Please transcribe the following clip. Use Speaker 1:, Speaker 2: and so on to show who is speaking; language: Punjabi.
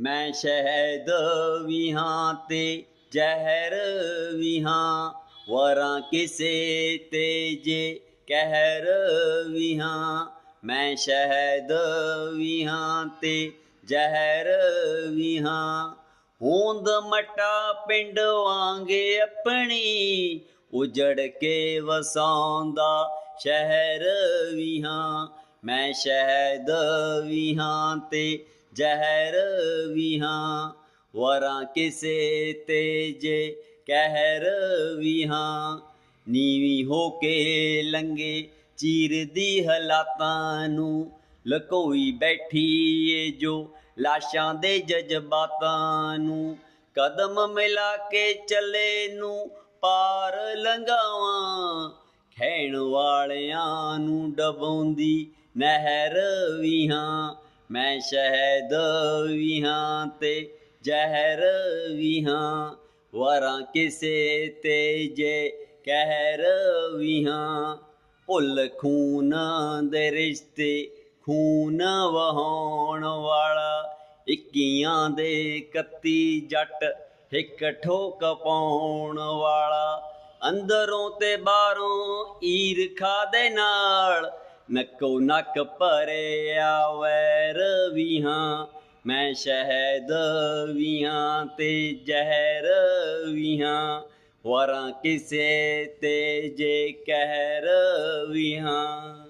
Speaker 1: ਮੈਂ ਸ਼ਹਿਦ ਵੀ ਹਾਂ ਤੇ, ਜ਼ਹਿਰ ਵੀ ਹਾਂ ਵਰਾਂ ਕਿਸੇ ਤੇ ਜੇ, ਕਹਿਰ ਵੀ ਹਾਂ ਮੈਂ ਸ਼ਹਿਦ ਵੀ ਹਾਂ ਤੇ, ਜ਼ਹਿਰ ਵੀ ਹਾਂ ਹੋਂਦ ਮਟਾ ਪਿੰਡ ਵਾਂਗੇ ਆਪਣੀ, ਉਜੜ ਕੇ ਵਸਾਉਂਦਾ ਸ਼ਹਿਰ ਵੀ ਹਾਂ ਮੈਂ ਸ਼ਹਿਦ ਵੀ ਹਾਂ ਤੇ ਜ਼ਹਿਰ ਵੀ ਹਾਂ, ਵਰਾਂ ਕਿਸੇ ਤੇ ਜੇ ਕਹਿਰ ਵੀ ਹਾਂ। ਨੀਵੀਂ ਹੋ ਕੇ ਲੰਗੇ ਚੀਰਦੀ ਹਲਾਤਾਂ ਨੂੰ, ਲਕੋਈ ਬੈਠੀ ਏ ਜੋ ਲਾਸ਼ਾਂ ਦੇ ਜਜ਼ਬਾਤਾਂ ਨੂੰ। ਕਦਮ ਮਿਲਾ ਕੇ ਚੱਲੇ ਨੂੰ ਪਾਰ ਲੰਘਾਵਾਂ ਖੈਣ ਵਾਲਿਆਂ ਨੂੰ ਡਬਾਉਂਦੀ ਨਹਿਰ ਵੀ ਹਾਂ। ਮੈਂ ਸ਼ਹਿਦ ਵੀ ਹਾਂ ਤੇ ਜ਼ਹਿਰ ਵੀ ਹਾਂ ਵਰਾਂ ਕਿਸੇ ਤੇ ਜੇ ਕਹਿਰ ਵੀ ਹਾਂ ਭੁੱਲ ਖੂਨ ਦੇ ਰਿਸ਼ਤੇ, ਖੂਨ ਵਹਾਉਣ ਵਾਲਾ, ਇੱਕੀਆਂ ਦੇ 31 ਜੱਟ, ਇੱਕ ਠੋਕ ਪਾਉਣ ਵਾਲਾ। ਅੰਦਰੋਂ ਤੇ ਬਾਹਰੋਂ ਈਰਖਾ ਦੇ ਨਾਲ ਨੱਕੋ ਨੱਕ ਭਰਿਆ ਵੈਰ ਵੀ ਹਾਂ ਮੈਂ ਸ਼ਹਿਦ ਵੀ ਹਾਂ ਤੇ ਜ਼ਹਿਰ ਵੀ ਹਾਂ ਵਰਾਂ ਕਿਸੇ ਤੇ ਜੇ ਕਹਿਰ ਵੀ ਹਾਂ